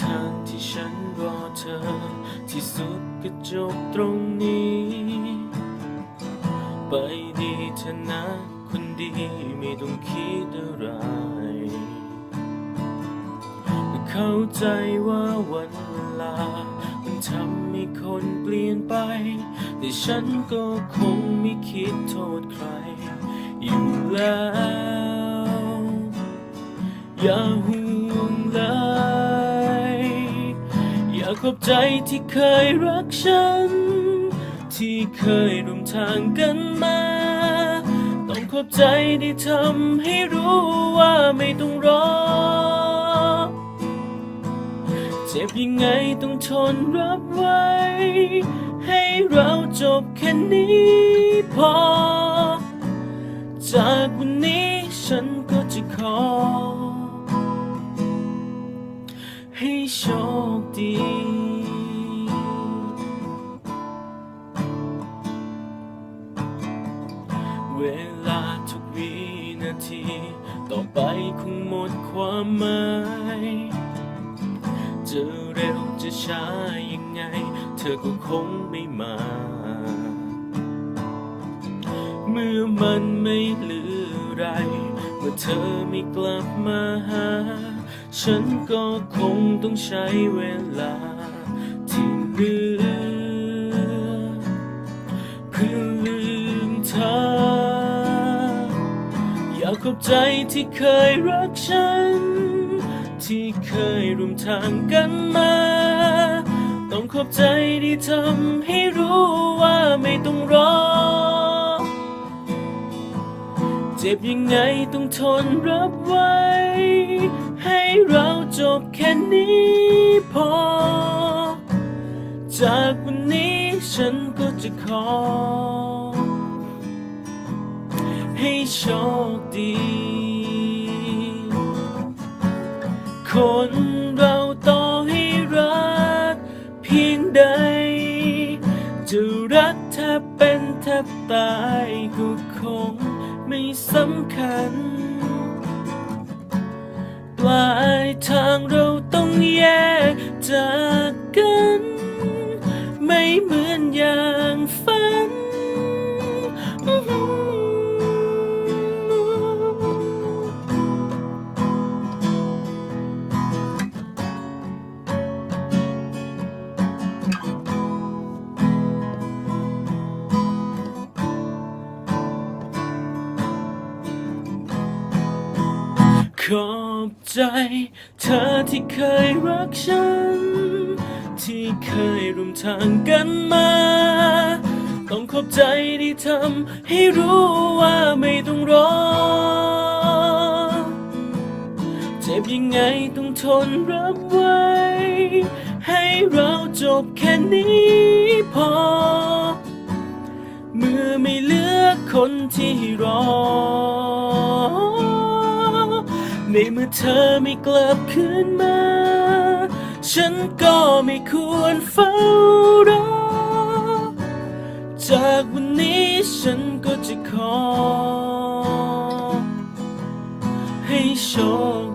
ทางที่ฉันรอเธอ ที่สุดก็จบตรงนี้ ไปดีเถอะนะคนดีไม่ต้องคิดอะไร เข้าใจว่าวันเวลา มันทำให้คนเปลี่ยนไป แต่ฉันก็คงไม่คิดโทษใคร อยู่แล้ว อย่าห่ว ขอบใจที่เคยรักฉัน ที่เคยร่วมทางกันมา ต้องขอบใจที่ทำให้รู้ว่าไม่ต้องรอ เจ็บยังไงต้องทนรับไว้ ให้เราจบแค่นี้พอ จากวันนี้ฉันก็จะขอ ให้โชคดี เวลาทุกวินาที ต่อไปคงหมดความหมายจะเร็วจะช้ายังไง เธอก็คงไม่มา เมื่อมันไม่เหลืออะไร เมื่อเธอไม่กลับมาหา ฉันก็คงต้องใช้เวลาที่เหลือากขอบใจที่เคยรักฉัน ที่เคยร่วมทางกันมา ต้องขอบใจที่ทำให้รู้ว่าไม่ต้องรอ เจ็บยังไงต้องทนรับไว้ ให้เราจบแค่นี้พอ จากวันนี้ฉันก็จะขอ ให้โชคดี คนเราต่อให้รักเพียงใด จะรักแทบเป็นแทบตายก็คงไม่สำคัญ ปลายทางเราต้องแยกจากกัน ไม่เหมือน ขอบใจ เธอที่เคยรักฉัน ที่เคยร่วมทางกันมา ต้องขอบใจที่ทำให้รู้ว่าไม่ต้องรอ เจ็บยังไงต้องทนรับไว้ ให้เราจบแค่นี้พอ เมื่อไม่เหลือคนที่รอ ในเมื่อเธอไม่กลับคืนมา ฉันก็ไม่ควรเฝ้ารอ จากวันนี้ฉันก็จะขอ ให้โชค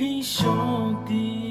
ดีให้โชคดี